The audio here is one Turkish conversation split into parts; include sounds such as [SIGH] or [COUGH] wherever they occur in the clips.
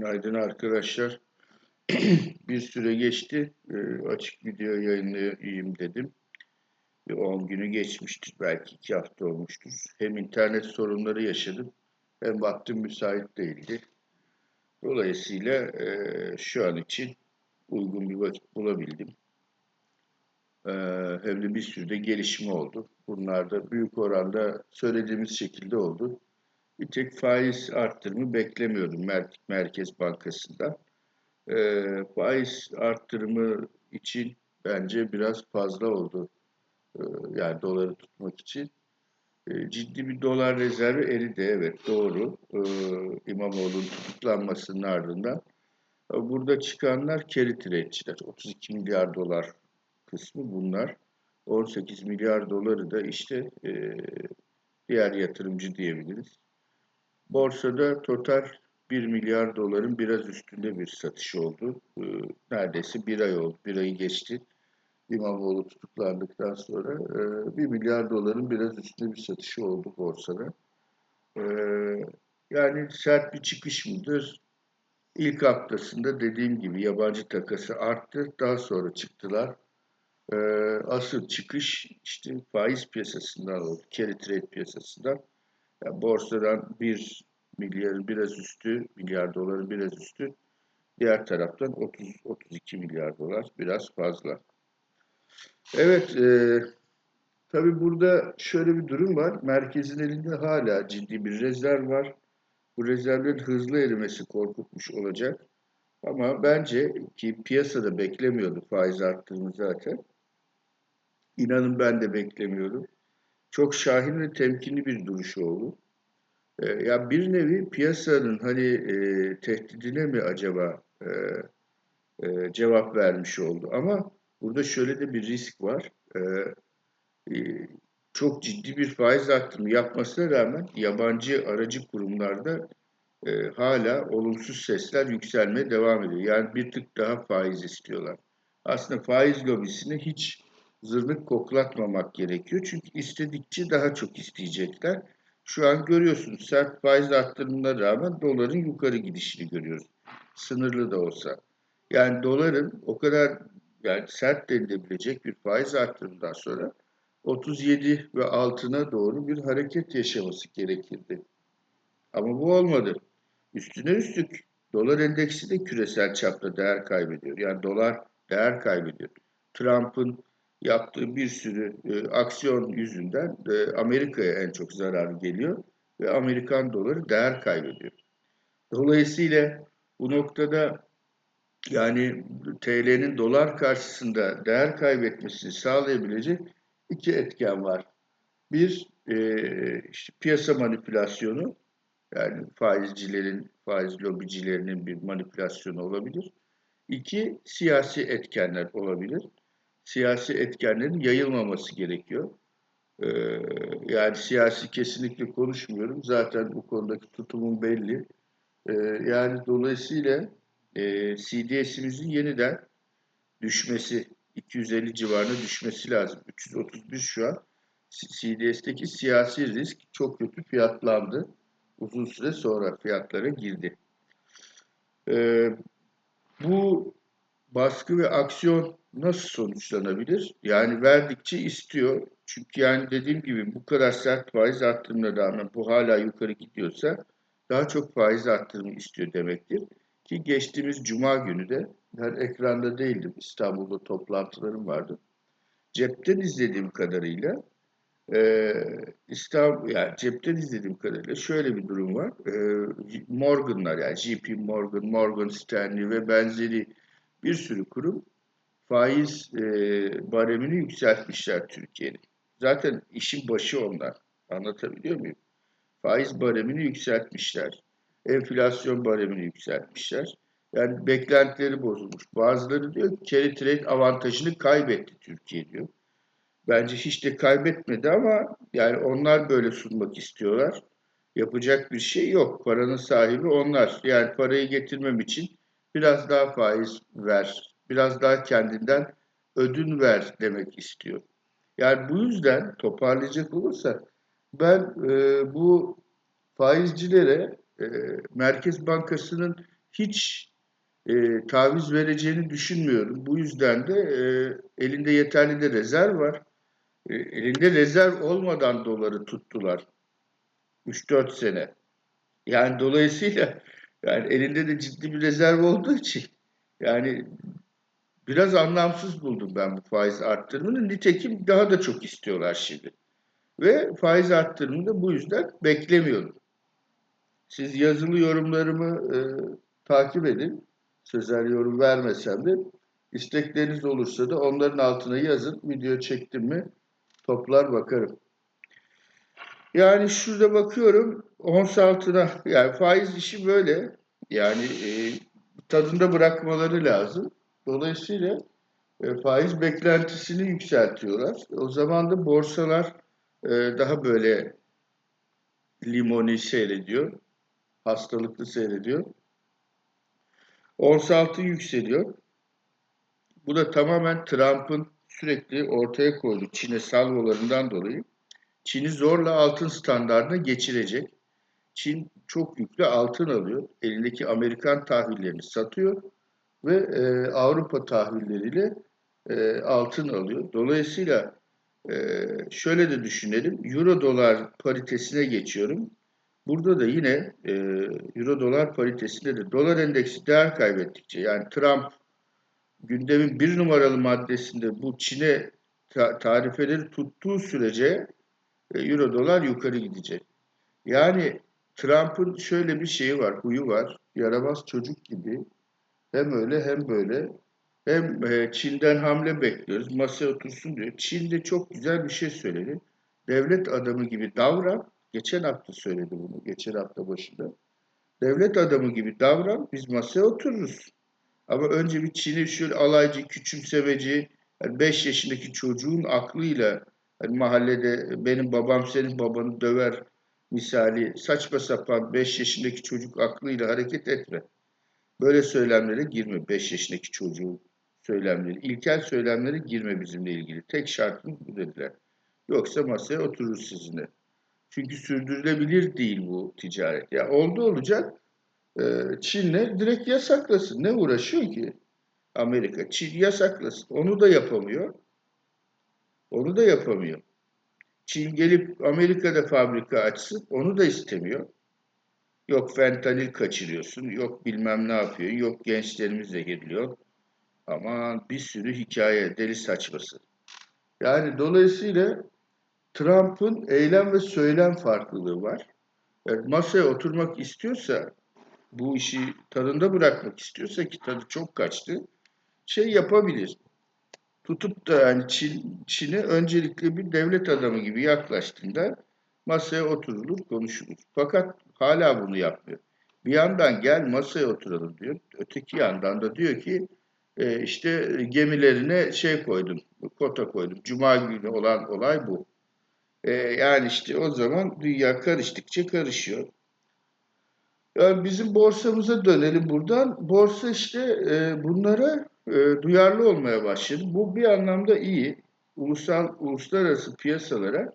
Günaydın arkadaşlar. [CLEARS THROAT] bir süre geçti. Ee, açık video yayınlayayım dedim. Bir 10 günü geçmiştir. Belki 2 hafta olmuştur. Hem internet sorunları yaşadım hem vaktim müsait değildi. Dolayısıyla e, şu an için uygun bir vakit bulabildim. E, hem de bir sürü de gelişme oldu. Bunlar da büyük oranda söylediğimiz şekilde oldu. Bir tek faiz arttırımı beklemiyordum Mer Merkez Bankası'ndan. E, faiz arttırımı için bence biraz fazla oldu. E, yani doları tutmak için. E, ciddi bir dolar rezervi eridi evet doğru. E, İmamoğlu'nun tutuklanmasının ardından. Burada çıkanlar carry trade'çiler. 32 milyar dolar kısmı bunlar. 18 milyar doları da işte e, diğer yatırımcı diyebiliriz. Borsada total 1 milyar doların biraz üstünde bir satış oldu. Ee, neredeyse bir ay oldu, bir ayı geçti. İmamoğlu tutuklandıktan sonra 1 e, milyar doların biraz üstünde bir satışı oldu borsada. Ee, yani sert bir çıkış mıdır? İlk haftasında dediğim gibi yabancı takası arttı. Daha sonra çıktılar. Ee, asıl çıkış işte faiz piyasasından oldu. Carry trade piyasasından. Yani borsadan 1 milyar biraz üstü, milyar doları biraz üstü. Diğer taraftan 30-32 milyar dolar biraz fazla. Evet, e, tabi burada şöyle bir durum var. Merkezin elinde hala ciddi bir rezerv var. Bu rezervlerin hızlı erimesi korkutmuş olacak. Ama bence ki piyasada beklemiyordu faiz arttığını zaten. İnanın ben de beklemiyordum. Çok şahin ve temkinli bir duruş oldu. E, ya bir nevi piyasanın hani e, tehdidine mi acaba e, e, cevap vermiş oldu? Ama burada şöyle de bir risk var. E, e, çok ciddi bir faiz artımı yapmasına rağmen yabancı aracı kurumlarda e, hala olumsuz sesler yükselmeye devam ediyor. Yani bir tık daha faiz istiyorlar. Aslında faiz lobisini hiç zırnık koklatmamak gerekiyor. Çünkü istedikçe daha çok isteyecekler. Şu an görüyorsunuz sert faiz arttırımına rağmen doların yukarı gidişini görüyoruz. Sınırlı da olsa. Yani doların o kadar yani sert denilebilecek bir faiz arttırımından sonra 37 ve altına doğru bir hareket yaşaması gerekirdi. Ama bu olmadı. Üstüne üstlük dolar endeksi de küresel çapta değer kaybediyor. Yani dolar değer kaybediyor. Trump'ın yaptığı bir sürü e, aksiyon yüzünden e, Amerika'ya en çok zarar geliyor ve Amerikan doları değer kaybediyor. Dolayısıyla bu noktada yani TL'nin dolar karşısında değer kaybetmesini sağlayabilecek iki etken var. Bir, e, işte piyasa manipülasyonu, yani faizcilerin, faiz lobicilerinin bir manipülasyonu olabilir. İki, siyasi etkenler olabilir siyasi etkenlerin yayılmaması gerekiyor. Ee, yani siyasi kesinlikle konuşmuyorum. Zaten bu konudaki tutumum belli. Ee, yani dolayısıyla e, CDS'imizin yeniden düşmesi, 250 civarına düşmesi lazım. 331 şu an. CDS'teki siyasi risk çok kötü fiyatlandı. Uzun süre sonra fiyatlara girdi. Ee, bu baskı ve aksiyon nasıl sonuçlanabilir? Yani verdikçe istiyor. Çünkü yani dediğim gibi bu kadar sert faiz arttırımına rağmen bu hala yukarı gidiyorsa daha çok faiz arttırımı istiyor demektir. Ki geçtiğimiz cuma günü de ben ekranda değildim. İstanbul'da toplantılarım vardı. Cepten izlediğim kadarıyla e, İstanbul, yani cepten izlediğim kadarıyla şöyle bir durum var. E, Morgan'lar yani JP Morgan, Morgan Stanley ve benzeri bir sürü kurum faiz e, baremini yükseltmişler Türkiye'nin. Zaten işin başı onlar. Anlatabiliyor muyum? Faiz baremini yükseltmişler. Enflasyon baremini yükseltmişler. Yani beklentileri bozulmuş. Bazıları diyor ki carry trade avantajını kaybetti Türkiye diyor. Bence hiç de kaybetmedi ama yani onlar böyle sunmak istiyorlar. Yapacak bir şey yok. Paranın sahibi onlar. Yani parayı getirmem için biraz daha faiz ver biraz daha kendinden ödün ver demek istiyor. Yani bu yüzden toparlayacak olursak ben e, bu faizcilere e, Merkez Bankası'nın hiç e, taviz vereceğini düşünmüyorum. Bu yüzden de e, elinde yeterli de rezerv var. E, elinde rezerv olmadan doları tuttular. 3-4 sene. Yani dolayısıyla yani elinde de ciddi bir rezerv olduğu için yani biraz anlamsız buldum ben bu faiz arttırımını. Nitekim daha da çok istiyorlar şimdi. Ve faiz arttırımını da bu yüzden beklemiyorum. Siz yazılı yorumlarımı e, takip edin. Sözel yorum vermesem de istekleriniz olursa da onların altına yazın. Video çektim mi toplar bakarım. Yani şurada bakıyorum ons altına yani faiz işi böyle. Yani e, tadında bırakmaları lazım. Dolayısıyla e, faiz beklentisini yükseltiyorlar. O zaman da borsalar e, daha böyle limoni seyrediyor. Hastalıklı seyrediyor. Ons altı yükseliyor. Bu da tamamen Trump'ın sürekli ortaya koyduğu Çin'e salvolarından dolayı Çin'i zorla altın standartına geçirecek. Çin çok yüklü altın alıyor. Elindeki Amerikan tahvillerini satıyor ve e, Avrupa tahvilleriyle e, altın alıyor. Dolayısıyla e, şöyle de düşünelim. Euro dolar paritesine geçiyorum. Burada da yine e, Euro dolar paritesinde de dolar endeksi değer kaybettikçe yani Trump gündemin bir numaralı maddesinde bu Çin'e ta tarifeleri tuttuğu sürece Euro dolar yukarı gidecek. Yani Trump'ın şöyle bir şeyi var, huyu var. Yaramaz çocuk gibi hem öyle hem böyle hem e, Çin'den hamle bekliyoruz. Masaya otursun diyor. Çin de çok güzel bir şey söyledi. Devlet adamı gibi davran. Geçen hafta söyledi bunu. Geçen hafta başında. Devlet adamı gibi davran. Biz masaya otururuz. Ama önce bir Çin'i şöyle alaycı, küçümsemeci, yani 5 yaşındaki çocuğun aklıyla yani mahallede benim babam senin babanı döver misali saçma sapan 5 yaşındaki çocuk aklıyla hareket etme. Böyle söylemlere girme 5 yaşındaki çocuğun söylemleri. İlkel söylemlere girme bizimle ilgili. Tek şartımız bu dediler. Yoksa masaya otururuz sizinle. Çünkü sürdürülebilir değil bu ticaret. Ya oldu olacak e, Çin'le direkt yasaklasın. Ne uğraşıyor ki? Amerika. Çin yasaklasın. Onu da yapamıyor. Onu da yapamıyor. Çin gelip Amerika'da fabrika açsın. Onu da istemiyor. Yok fentanil kaçırıyorsun. Yok bilmem ne yapıyor. Yok gençlerimiz zehirliyor. Aman bir sürü hikaye. Deli saçması. Yani dolayısıyla Trump'ın eylem ve söylem farklılığı var. Yani masaya oturmak istiyorsa, bu işi tadında bırakmak istiyorsa ki tadı çok kaçtı, şey yapabilir. Tutup da yani Çin, Çin'e öncelikle bir devlet adamı gibi yaklaştığında masaya oturulur, konuşulur. Fakat hala bunu yapmıyor. Bir yandan gel masaya oturalım diyor. Öteki yandan da diyor ki e, işte gemilerine şey koydum, kota koydum. Cuma günü olan olay bu. E, yani işte o zaman dünya karıştıkça karışıyor. Yani bizim borsamıza dönelim buradan. Borsa işte e, bunlara e, duyarlı olmaya başladı. Bu bir anlamda iyi. Ulusal, uluslararası piyasalara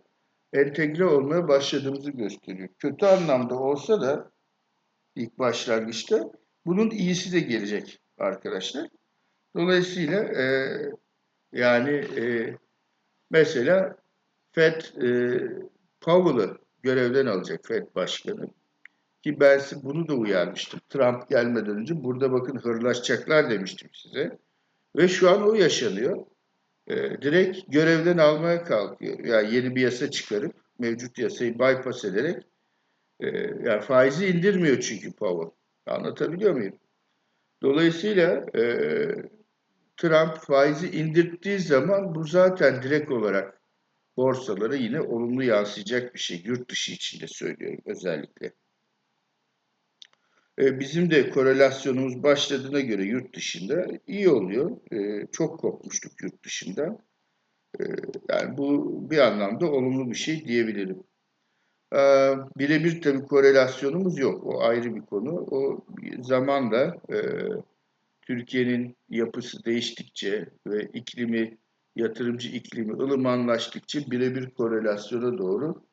entegre olmaya başladığımızı gösteriyor. Kötü anlamda olsa da ilk başlangıçta bunun iyisi de gelecek arkadaşlar. Dolayısıyla e, yani e, mesela Fed e, Powell'ı görevden alacak Fed Başkanı. Ki ben bunu da uyarmıştım. Trump gelmeden önce burada bakın hırlaşacaklar demiştim size. Ve şu an o yaşanıyor. E, direkt görevden almaya kalkıyor. Yani yeni bir yasa çıkarıp mevcut yasayı bypass ederek e, yani faizi indirmiyor çünkü Powell. Anlatabiliyor muyum? Dolayısıyla e, Trump faizi indirttiği zaman bu zaten direkt olarak borsalara yine olumlu yansıyacak bir şey. Yurt dışı içinde söylüyorum özellikle. E, bizim de korelasyonumuz başladığına göre yurt dışında iyi oluyor. E, çok kopmuştuk yurt dışında. E, yani bu bir anlamda olumlu bir şey diyebilirim. E, Birebir tabii korelasyonumuz yok. O ayrı bir konu. O zamanla e, Türkiye'nin yapısı değiştikçe ve iklimi, yatırımcı iklimi ılımanlaştıkça birebir korelasyona doğru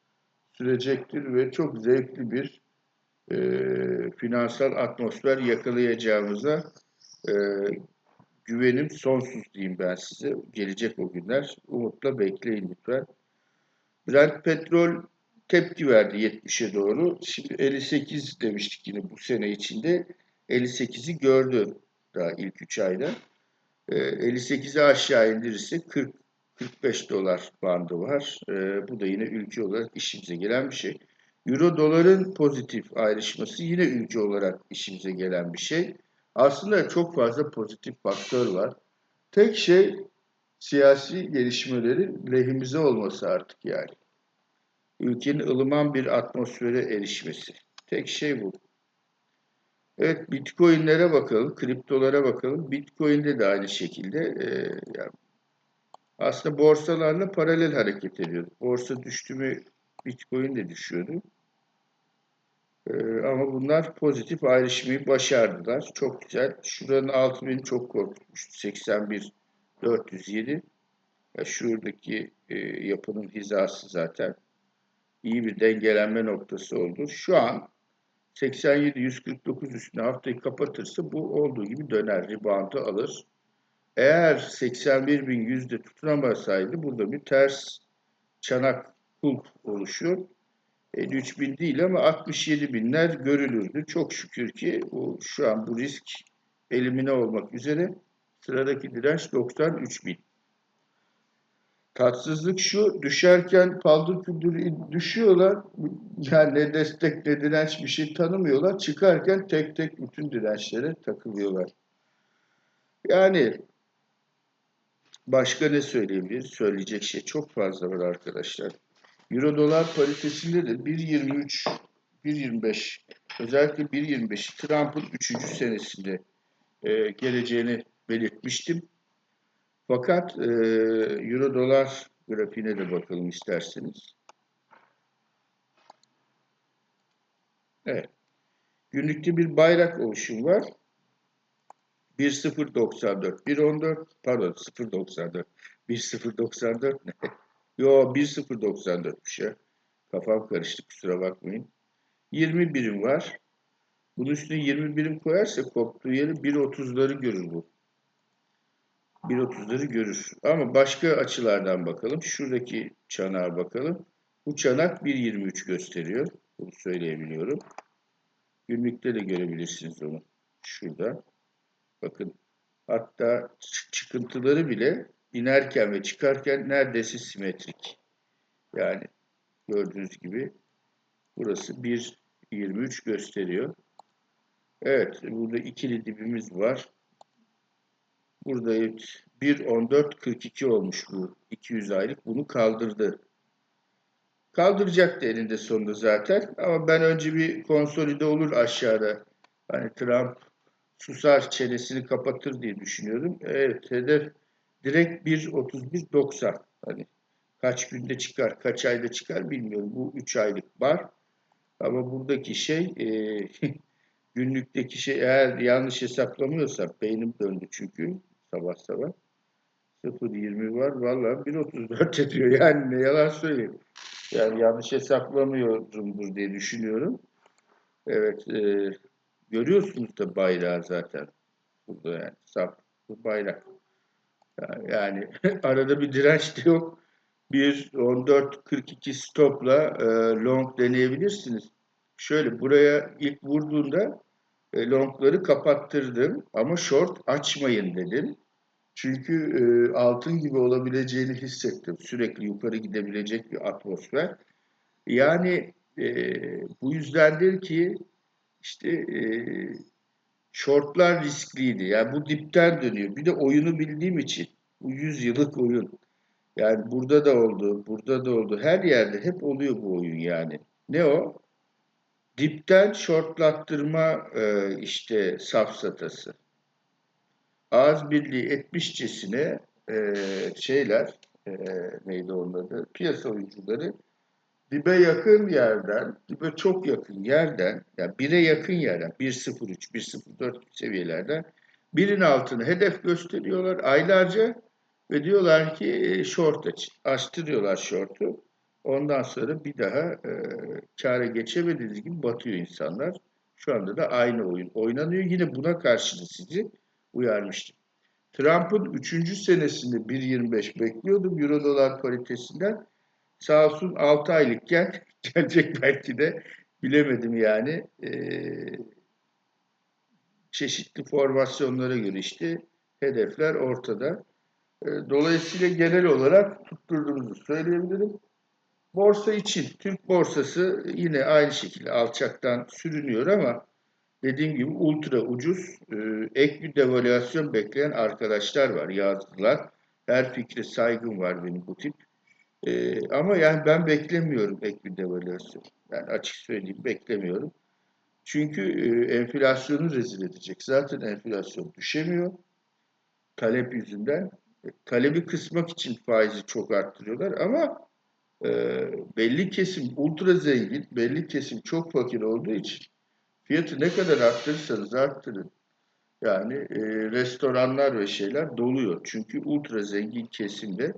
sürecektir ve çok zevkli bir e, finansal atmosfer yakalayacağımıza e, güvenim sonsuz diyeyim ben size. Gelecek o günler. Umutla bekleyin lütfen. Brent petrol tepki verdi 70'e doğru. Şimdi 58 demiştik yine bu sene içinde. 58'i gördü daha ilk 3 ayda. E, 58'i aşağı indirirse 40 45 dolar bandı var. E, bu da yine ülke olarak işimize gelen bir şey. Euro doların pozitif ayrışması yine ülke olarak işimize gelen bir şey. Aslında çok fazla pozitif faktör var. Tek şey siyasi gelişmelerin lehimize olması artık yani. Ülkenin ılıman bir atmosfere erişmesi. Tek şey bu. Evet Bitcoin'lere bakalım, kriptolara bakalım. Bitcoin'de de aynı şekilde e, yani aslında borsalarla paralel hareket ediyor. Borsa düştü mü Bitcoin de düşüyordu. Ee, ama bunlar pozitif ayrışmayı başardılar. Çok güzel. Şuranın altı beni çok korkutmuştu. 81 407. Ya şuradaki e, yapının hizası zaten iyi bir dengelenme noktası oldu. Şu an 87 149 üstüne haftayı kapatırsa bu olduğu gibi döner, reboundu alır. Eğer 81 bin yüzde tutunamasaydı burada bir ters çanak kulp oluşuyor. 53 bin değil ama 67 binler görülürdü. Çok şükür ki o, şu an bu risk elimine olmak üzere. Sıradaki direnç 93 bin. Tatsızlık şu, düşerken paldır küldür düşüyorlar. Yani ne destek ne direnç bir şey tanımıyorlar. Çıkarken tek tek bütün dirençlere takılıyorlar. Yani başka ne söyleyebiliriz? Söyleyecek şey çok fazla var arkadaşlar. Euro dolar paritesinde de 1.23, 1.25 özellikle 1.25 Trump'ın 3. senesinde e, geleceğini belirtmiştim. Fakat e, Euro dolar grafiğine de bakalım isterseniz. Evet. Günlükte bir bayrak oluşum var. 1.094, 1.14, pardon 0.94, 1.094 ne? Yo 1.094'müş ya. Kafam karıştı kusura bakmayın. 20 birim var. Bunun üstüne 20 birim koyarsa koptuğu yeri 1.30'ları görür bu. 1.30'ları görür. Ama başka açılardan bakalım. Şuradaki çanağa bakalım. Bu çanak 1.23 gösteriyor. Bunu söyleyebiliyorum. Günlükte de görebilirsiniz onu. Şurada. Bakın. Hatta çıkıntıları bile inerken ve çıkarken neredeyse simetrik. Yani gördüğünüz gibi burası 1.23 gösteriyor. Evet, burada ikili dibimiz var. Burada 1.14.42 olmuş bu 200 aylık. Bunu kaldırdı. Kaldıracaktı elinde sonunda zaten. Ama ben önce bir konsolide olur aşağıda. Hani Trump susar çenesini kapatır diye düşünüyorum. Evet hedef direkt 1.31.90 hani kaç günde çıkar, kaç ayda çıkar bilmiyorum. Bu 3 aylık var. Ama buradaki şey e, [LAUGHS] günlükteki şey eğer yanlış hesaplamıyorsa beynim döndü çünkü sabah sabah 0.20 var. Vallahi 1.34 [LAUGHS] ediyor. Yani ne yalan söyleyeyim. Yani yanlış hesaplamıyorumdur diye düşünüyorum. Evet. E, görüyorsunuz da bayrağı zaten. Burada yani. Bu bayrak. Yani [LAUGHS] arada bir direnç de yok. Bir 14-42 stopla e, long deneyebilirsiniz. Şöyle buraya ilk vurduğunda e, longları kapattırdım ama short açmayın dedim. Çünkü e, altın gibi olabileceğini hissettim. Sürekli yukarı gidebilecek bir atmosfer. Yani e, bu yüzdendir ki işte e, shortlar riskliydi. Yani bu dipten dönüyor. Bir de oyunu bildiğim için bu 100 yıllık oyun. Yani burada da oldu, burada da oldu. Her yerde hep oluyor bu oyun yani. Ne o? Dipten shortlattırma e, işte safsatası. Ağız birliği etmişçesine e, şeyler, e, neydi onun adı? Piyasa oyuncuları dibe yakın yerden, dibe çok yakın yerden, yani bire yakın yerden, 1.03, 1.04 seviyelerden birin altını hedef gösteriyorlar aylarca ve diyorlar ki short aç, açtırıyorlar short'u. Ondan sonra bir daha e, kâra geçemediğiniz gibi batıyor insanlar. Şu anda da aynı oyun oynanıyor. Yine buna karşı da sizi uyarmıştım. Trump'ın 3. senesinde 1.25 bekliyordum Euro dolar paritesinden. Sağ olsun 6 aylık gel, [LAUGHS] gelecek belki de bilemedim yani. Ee, çeşitli formasyonlara göre işte hedefler ortada. Ee, dolayısıyla genel olarak tutturduğumuzu söyleyebilirim. Borsa için Türk borsası yine aynı şekilde alçaktan sürünüyor ama dediğim gibi ultra ucuz e, ek bir devalüasyon bekleyen arkadaşlar var yazdılar. Her fikre saygım var benim bu tip. E, ama yani ben beklemiyorum ek bir devalüasyon. Yani açık söyleyeyim beklemiyorum. Çünkü e, enflasyonu rezil edecek. Zaten enflasyon düşemiyor. Talep yüzünden. E, talebi kısmak için faizi çok arttırıyorlar ama e, belli kesim ultra zengin, belli kesim çok fakir olduğu için fiyatı ne kadar arttırırsanız arttırın. Yani e, restoranlar ve şeyler doluyor. Çünkü ultra zengin kesimde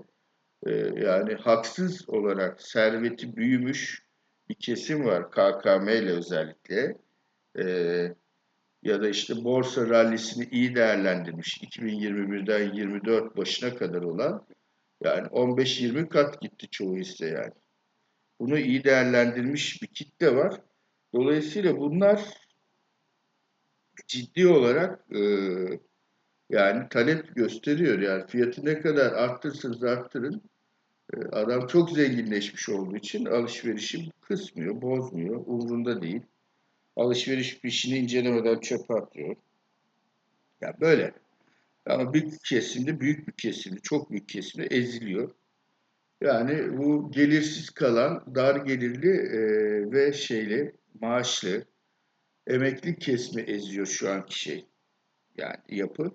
e, yani haksız olarak serveti büyümüş bir kesim var KKM ile özellikle. E, ya da işte borsa rallisini iyi değerlendirmiş 2021'den 24 başına kadar olan yani 15-20 kat gitti çoğu hisse yani. Bunu iyi değerlendirmiş bir kitle var. Dolayısıyla bunlar ciddi olarak e, yani talep gösteriyor. Yani fiyatı ne kadar arttırırsanız arttırın. E, adam çok zenginleşmiş olduğu için alışverişi kısmıyor, bozmuyor, umrunda değil. Alışveriş fişini incelemeden çöpe atıyor. Ya böyle. Ama büyük kesimde, büyük bir kesimde, çok büyük kesimde eziliyor. Yani bu gelirsiz kalan, dar gelirli e, ve şeyli, maaşlı, emekli kesme eziyor şu anki şey. Yani yapı.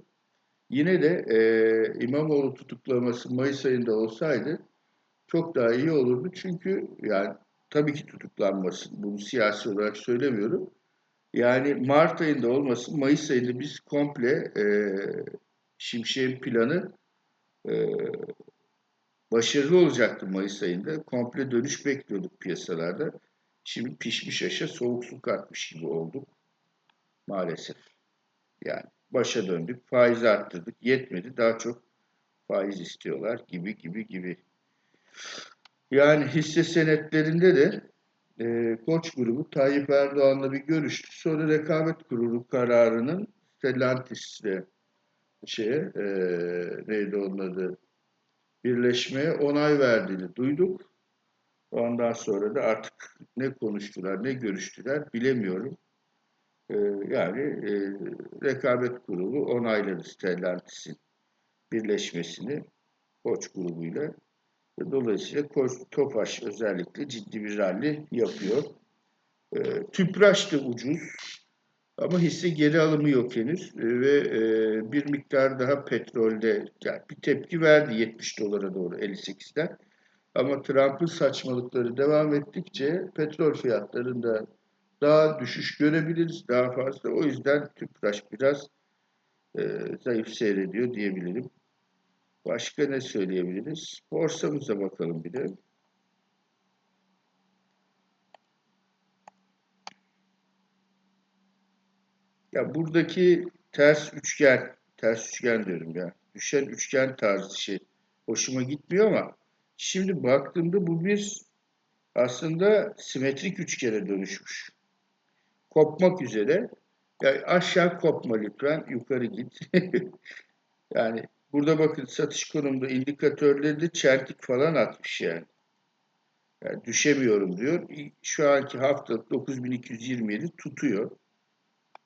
Yine de e, İmamoğlu tutuklaması Mayıs ayında olsaydı çok daha iyi olurdu. Çünkü yani tabii ki tutuklanmasın. Bunu siyasi olarak söylemiyorum. Yani Mart ayında olmasın, Mayıs ayında biz komple e, Şimşek'in planı e, başarılı olacaktı Mayıs ayında. Komple dönüş bekliyorduk piyasalarda. Şimdi pişmiş aşa soğuk su katmış gibi olduk. Maalesef. Yani başa döndük, faiz arttırdık, yetmedi. Daha çok faiz istiyorlar gibi gibi gibi. Yani hisse senetlerinde de e, Koç grubu Tayyip Erdoğan'la bir görüştü. Sonra rekabet kurulu kararının Stellantis'le şeye e, neydi onun adı birleşmeye onay verdiğini duyduk. Ondan sonra da artık ne konuştular, ne görüştüler bilemiyorum. Ee, yani e, rekabet kurulu onayladı Stellantis'in birleşmesini Koç grubuyla. Dolayısıyla Tofaş özellikle ciddi bir rally yapıyor. E, Tüpraş da ucuz ama hisse geri alımı yok henüz e, ve e, bir miktar daha petrolde yani bir tepki verdi 70 dolara doğru 58'den. Ama Trump'ın saçmalıkları devam ettikçe petrol fiyatlarında daha düşüş görebiliriz daha fazla. O yüzden Tüpraş biraz e, zayıf seyrediyor diyebilirim. Başka ne söyleyebiliriz? Borsamıza bakalım bir de. Ya buradaki ters üçgen, ters üçgen diyorum ya. Düşen üçgen tarzı şey hoşuma gitmiyor ama şimdi baktığımda bu bir aslında simetrik üçgene dönüşmüş. Kopmak üzere. Yani aşağı kopma lütfen, yukarı git. [LAUGHS] yani burada bakın satış konumunda indikatörleri de çentik falan atmış yani. yani düşemiyorum diyor. Şu anki hafta 9227 tutuyor.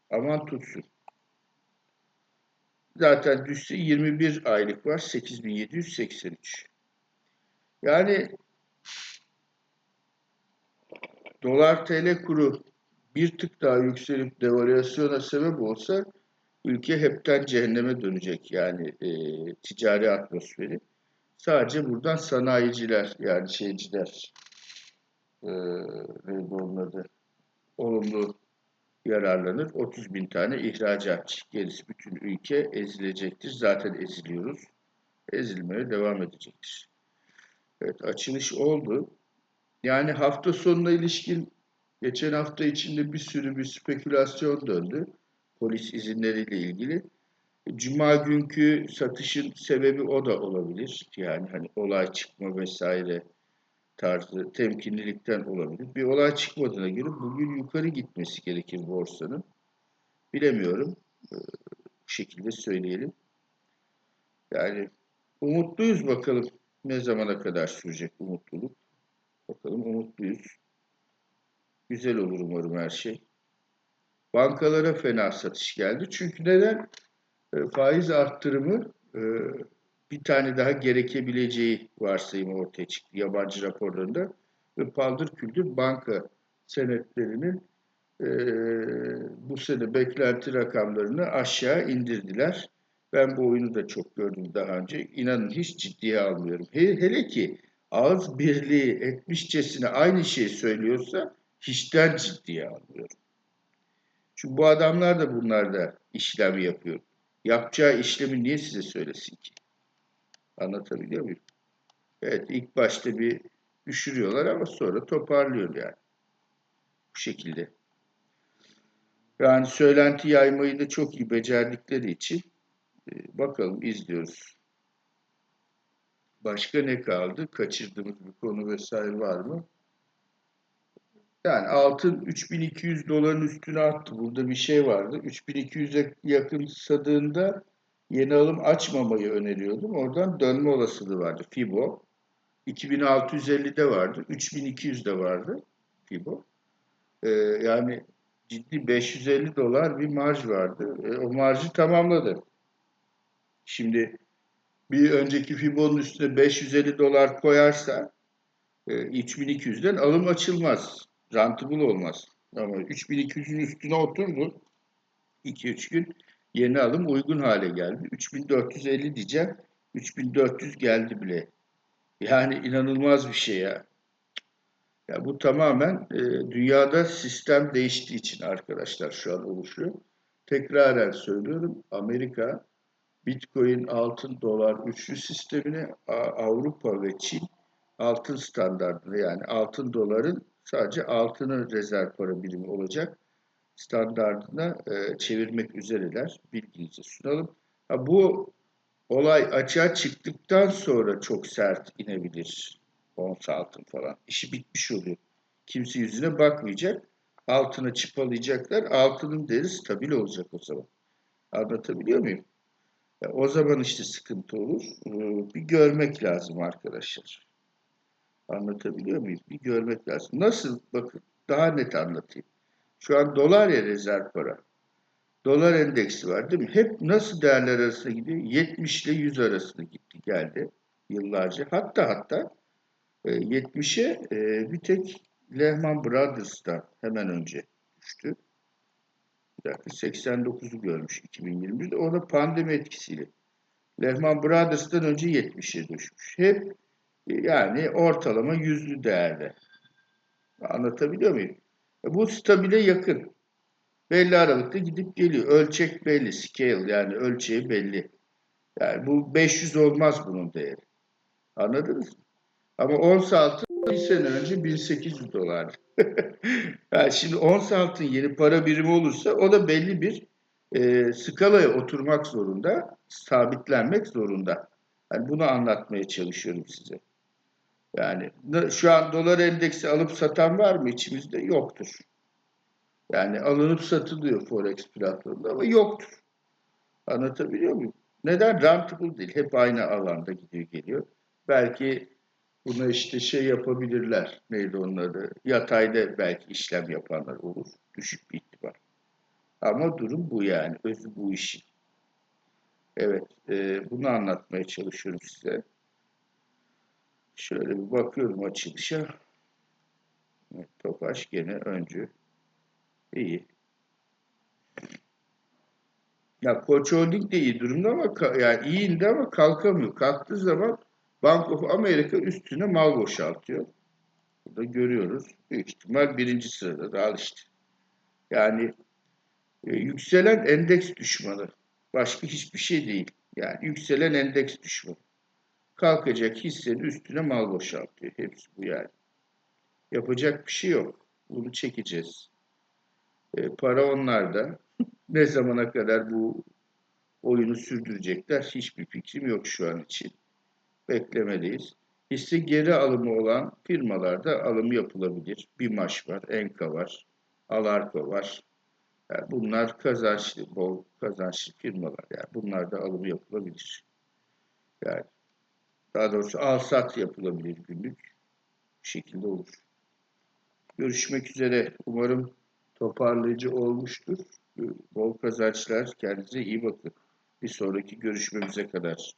Aman tutsun. Zaten düşse 21 aylık var. 8783. Yani dolar TL kuru bir tık daha yükselip devalüasyona sebep olsa ülke hepten cehenneme dönecek yani e, ticari atmosferi. Sadece buradan sanayiciler yani şeyciler e, neydi onun olumlu yararlanır. 30 bin tane ihracatçı. Gerisi bütün ülke ezilecektir. Zaten eziliyoruz. Ezilmeye devam edecektir. Evet açılış oldu. Yani hafta sonuna ilişkin geçen hafta içinde bir sürü bir spekülasyon döndü. Polis izinleriyle ilgili. Cuma günkü satışın sebebi o da olabilir. Yani hani olay çıkma vesaire tarzı temkinlilikten olabilir. Bir olay çıkmadığına göre bugün yukarı gitmesi gerekir borsanın. Bilemiyorum. Ee, Bu şekilde söyleyelim. Yani umutluyuz bakalım ne zamana kadar sürecek umutluluk. Bakalım umutluyuz. Güzel olur umarım her şey. Bankalara fena satış geldi. Çünkü neden? E, faiz arttırımı e, bir tane daha gerekebileceği varsayımı ortaya çıktı yabancı raporlarında. Ve paldır küldür banka senetlerinin e, bu sene beklenti rakamlarını aşağı indirdiler. Ben bu oyunu da çok gördüm daha önce. İnanın hiç ciddiye almıyorum. He- hele ki ağız birliği etmişçesine aynı şeyi söylüyorsa hiçten ciddiye almıyorum. Çünkü bu adamlar da bunlarda işlem yapıyor. Yapacağı işlemi niye size söylesin ki? Anlatabiliyor muyum? Evet ilk başta bir düşürüyorlar ama sonra toparlıyor yani. Bu şekilde. Yani söylenti yaymayı da çok iyi becerdikleri için e, bakalım izliyoruz. Başka ne kaldı? Kaçırdığımız bir konu vesaire var mı? Yani altın 3200 doların üstüne attı. Burada bir şey vardı. 3200'e yakın yeni alım açmamayı öneriyordum. Oradan dönme olasılığı vardı. Fibo. 2650'de vardı. 3200'de vardı. Fibo. Ee, yani ciddi 550 dolar bir marj vardı. Ee, o marjı tamamladı. Şimdi bir önceki Fibo'nun üstüne 550 dolar koyarsa e, 3200'den alım açılmaz. Rentable olmaz. Ama 3200'ün üstüne oturdu. 2-3 gün yeni alım uygun hale geldi. 3450 diyeceğim. 3400 geldi bile. Yani inanılmaz bir şey ya. Ya bu tamamen e, dünyada sistem değiştiği için arkadaşlar şu an oluşuyor. Tekraren söylüyorum Amerika Bitcoin, altın, dolar üçlü sistemini Avrupa ve Çin altın standartını yani altın doların sadece altının rezerv para birimi olacak standartına e, çevirmek üzereler. Bilginize sunalım. Ha, bu olay açığa çıktıktan sonra çok sert inebilir ons altın falan. İşi bitmiş oluyor. Kimse yüzüne bakmayacak. Altına çıpalayacaklar. Altının değeri stabil olacak o zaman. Anlatabiliyor muyum? Ya o zaman işte sıkıntı olur. Ee, Bir görmek lazım arkadaşlar. Anlatabiliyor muyum? Bir görmek lazım. Nasıl? Bakın daha net anlatayım. Şu an dolar ya rezerv para. Dolar endeksi var değil mi? Hep nasıl değerler arasında gidiyor? 70 ile 100 arasında gitti geldi yıllarca. Hatta hatta e, 70'e e, bir tek Lehman Brothers'tan hemen önce düştü. Bir dakika 89'u görmüş 2021'de. O da pandemi etkisiyle. Lehman Brothers'tan önce 70'e düşmüş. Hep yani ortalama yüzlü değerde. Anlatabiliyor muyum? E, Bu stabile yakın. Belli aralıkta gidip geliyor. Ölçek belli. Scale yani ölçeği belli. Yani bu 500 olmaz bunun değeri. Anladınız mı? Ama ons altın bir sene önce 1800 dolar. [LAUGHS] yani şimdi ons altın yeni para birimi olursa o da belli bir e, skalaya oturmak zorunda, sabitlenmek zorunda. Yani bunu anlatmaya çalışıyorum size. Yani şu an dolar endeksi alıp satan var mı içimizde? Yoktur. Yani alınıp satılıyor Forex platformunda ama yoktur. Anlatabiliyor muyum? Neden? Rentable değil. Hep aynı alanda gidiyor geliyor. Belki buna işte şey yapabilirler. Neydi onun? Yatayda belki işlem yapanlar olur. Düşük bir ihtimal. Ama durum bu yani. Özü bu işin. Evet. e, bunu anlatmaya çalışıyorum size. Şöyle bir bakıyorum açılışa. Evet, Tofaş gene öncü. İyi. Ya Koç Holding de iyi durumda ama yani iyiydi ama kalkamıyor. Kalktığı zaman Bank of America üstüne mal boşaltıyor. Burada görüyoruz. Büyük ihtimal birinci sırada da al işte. Yani e, yükselen endeks düşmanı. Başka hiçbir şey değil. Yani yükselen endeks düşmanı. Kalkacak hissenin üstüne mal boşaltıyor. Hepsi bu yani. Yapacak bir şey yok. Bunu çekeceğiz. E, para onlarda. Ne zamana kadar bu oyunu sürdürecekler hiçbir fikrim yok şu an için. Beklemedeyiz. Hisse geri alımı olan firmalarda alım yapılabilir. Bimaş var, Enka var, Alarko var. Yani bunlar kazançlı, bol kazançlı firmalar. Yani bunlarda alım yapılabilir. Yani daha doğrusu al sat yapılabilir günlük. Şekilde olur. Görüşmek üzere. Umarım toparlayıcı olmuştur. Bol kazançlar. Kendinize iyi bakın. Bir sonraki görüşmemize kadar.